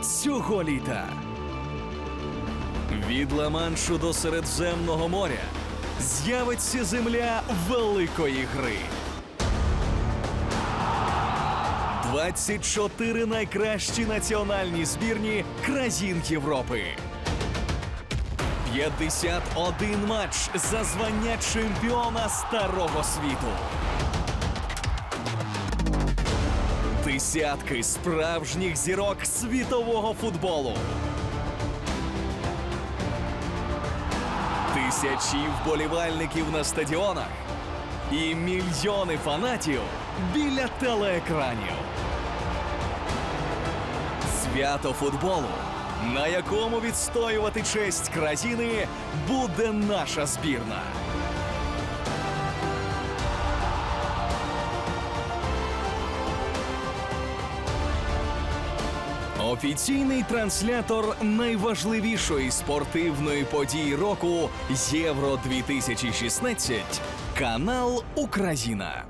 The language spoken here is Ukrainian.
цього літа. Від Ла-Маншу до Середземного моря з'явиться земля великої гри. 24 найкращі національні збірні країн Європи. 51 матч за звання чемпіона старого світу. Десятки справжніх зірок світового футболу. Тисячі вболівальників на стадіонах і мільйони фанатів біля телеекранів. Свято футболу, на якому відстоювати честь країни буде наша збірна. Офіційний транслятор найважливішої спортивної події року Євро 2016 канал Україна.